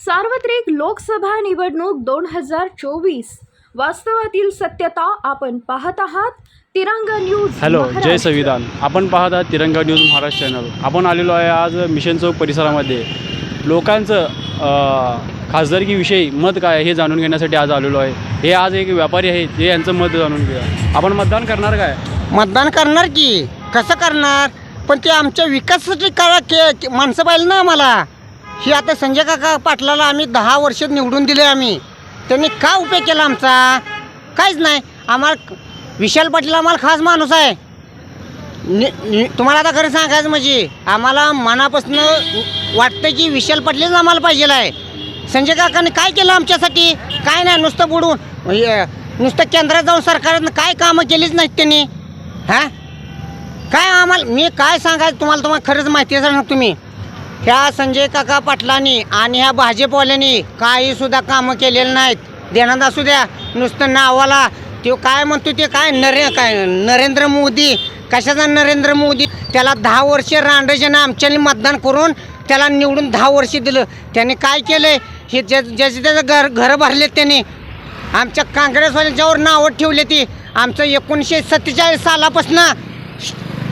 सार्वत्रिक लोकसभा निवडणूक दोन हजार चोवीस. वास्तवातील सत्यता आपण पाहत आहात. तिरंगा न्यूज हॅलो जय. संविधान. आपण पाहत आहात तिरंगा न्यूज महाराष्ट्र चॅनल. आपण आलेलो आहे आज मिशन चौक परिसरामध्ये. लोकांचं खासदारकीविषयी मत काय आहे हे जाणून घेण्यासाठी आज आलेलो आहे. हे आज एक व्यापारी आहेत हे यांचं मत जाणून घेऊया. आपण मतदान करणार काय? मतदान करणार की? कसं करणार? पण ते आमच्या विकासासाठी करा के के- माणसं पाहिजे ना आम्हाला. ही आता संजय काका पाटलाला आम्ही दहा वर्ष निवडून दिले आम्ही. त्यांनी का उपयोग केला आमचा? काहीच नाही. आम्हाला विशाल पाटील आम्हाला खास माणूस आहे. नि- नि- तुम्हाला आता खरं सांगायचं म्हणजे आम्हाला मनापासून वाटतं की विशाल पाटीलच आम्हाला पाहिजे आहे. संजय काकाने काय केलं आमच्यासाठी? काय नाही नुसतं बुडून म्हणजे, नुसतं केंद्रात जाऊन सरकारनं काय कामं केलीच नाहीत त्यांनी. हां? काय आम्हाला मी काय सांगायचं तुम्हाला तुम्हाला खरंच माहिती आहे सांग तुम्ही. ह्या संजय काका पाटलांनी आणि ह्या भाजपवाल्यांनी काही सुद्धा कामं केलेली नाहीत. देणार असू द्या नुसतं नावाला तो काय म्हणतो ते काय? नरे काय नरेंद्र मोदी. कशाचा नरेंद्र मोदी? त्याला दहा वर्ष रांडजेनं आमच्यानी मतदान करून त्याला निवडून दहा वर्ष दिलं. त्याने काय केलं हे ज्या ज्याचे त्याचं घर घरं भरलेत त्यांनी. आमच्या काँग्रेसवाल्यांच्यावर नावं ठेवली ती. आमचं एकोणीसशे सत्तेचाळीस सालापासनं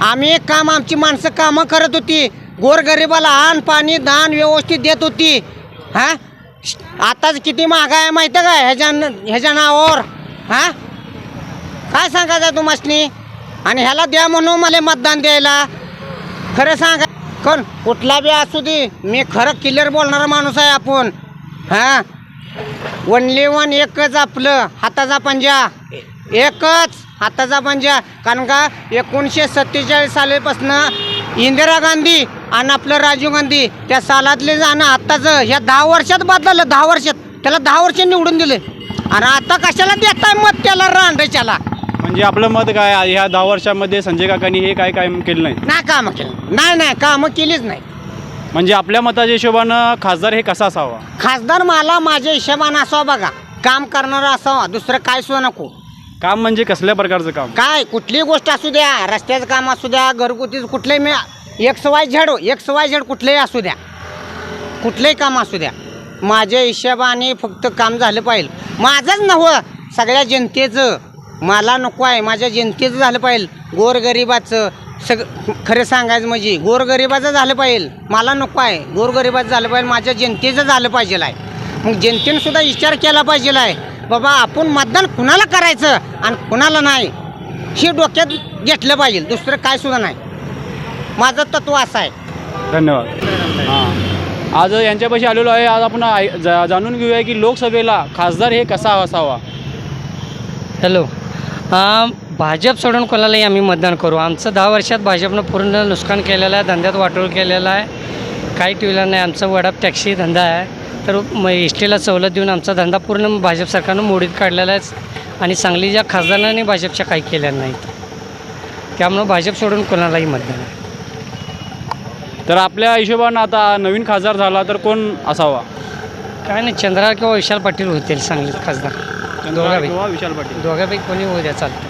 आम्ही एक काम आमची माणसं कामं करत होती. गोरगरिबाला अन्न पाणी दान व्यवस्थित देत होती. हां? आताच किती महाग आहे माहिती आहे का ह्याच्या ह्याच्या नावावर? हां? काय सांगायचं तुम्हाला आणि ह्याला द्या म्हणून मला मतदान द्यायला. खरं सांगा. कोण? कुठला बी असू दे. मी खरं क्लिअर बोलणारा माणूस आहे आपण. हां? वनली वन एकच आपलं. हाताचा पंजा. एकच हाताचा पंजा. कारण का? एकोणीसशे सत्तेचाळीस सालीपासनं इंदिरा गांधी आणि आपलं राजीव गांधी त्या सालातले जाणं आत्ताचं ह्या दहा वर्षात बदललं दहा वर्षात. त्याला दहा वर्ष निवडून दिले. आणि आता कशाला देताय मत त्याला रांडच्याला? म्हणजे आपलं मत काय? ह्या दहा वर्षामध्ये संजय काकांनी हे काय काय केलं नाही? नाही कामं केलं. नाही नाही कामं केलीच नाही. म्हणजे आपल्या मताच्या हिशोबानं खासदार हे कसा असावा? खासदार मला माझ्या हिशोबानं असावा बघा. काम करणारा असावा दुसरं काय सुद्धा नको. काम म्हणजे कसल्या प्रकारचं काम? काय कुठलीही गोष्ट असू द्या रस्त्याचं काम असू द्या घरगुती कुठलंही मी X Y Z X Y Z कुठलंही असू द्या. कुठलंही काम असू द्या. माझ्या हिशेबाने फक्त काम झालं पाहिजे माझंच नव्हं सगळ्या जनतेचं. मला नको आहे माझ्या जनतेचं झालं पाहिजे गोरगरिबाचं सग खरं सांगायचं म्हणजे गोरगरिबाचं झालं पाहिजे मला नको आहे गोरगरिबाचं झालं पाहिजे माझ्या जनतेचं झालं पाहिजे आहे. मग जनतेनं सुद्धा विचार केला पाहिजे आहे. बाबा आपण मतदान कुणाला करायचं आणि कुणाला नाही? हे डोक्यात घेतलं पाहिजे दुसरं काय सुद्धा नाही. माझं तत्व असं आहे. धन्यवाद. हां. आज यांच्यापाशी आलेलो आहे. आज आपण आय- जा- जाणून घेऊया की लोकसभेला खासदार हे कसा असावा? हॅलो. हां भाजप सोडून कोणालाही आम्ही मतदान करू. आमचं दहा वर्षात भाजपनं पूर्ण नुकसान केलेलं आहे धंद्यात वाटोळ केलेला आहे. काही ठेवलं नाही. आमचा वडाप टॅक्सी धंदा आहे. तर मग एस टीला सवलत देऊन आमचा धंदा पूर्ण भाजप सरकारनं मोडीत काढलेला आहे आणि सांगली ज्या खासदारांनी भाजपच्या काही केल्या नाहीत. त्यामुळं भाजप सोडून कोणालाही मतदान आहे तर आपल्या हिशोबानं आता नवीन खासदार झाला तर कोण असावा? काय नाही चंद्रा किंवा विशाल पाटील होतील सांगलीत खासदार. दोघापैकी. किंवा विशाल पाटील. दोघापैकी कोणी होऊ द्या चालतं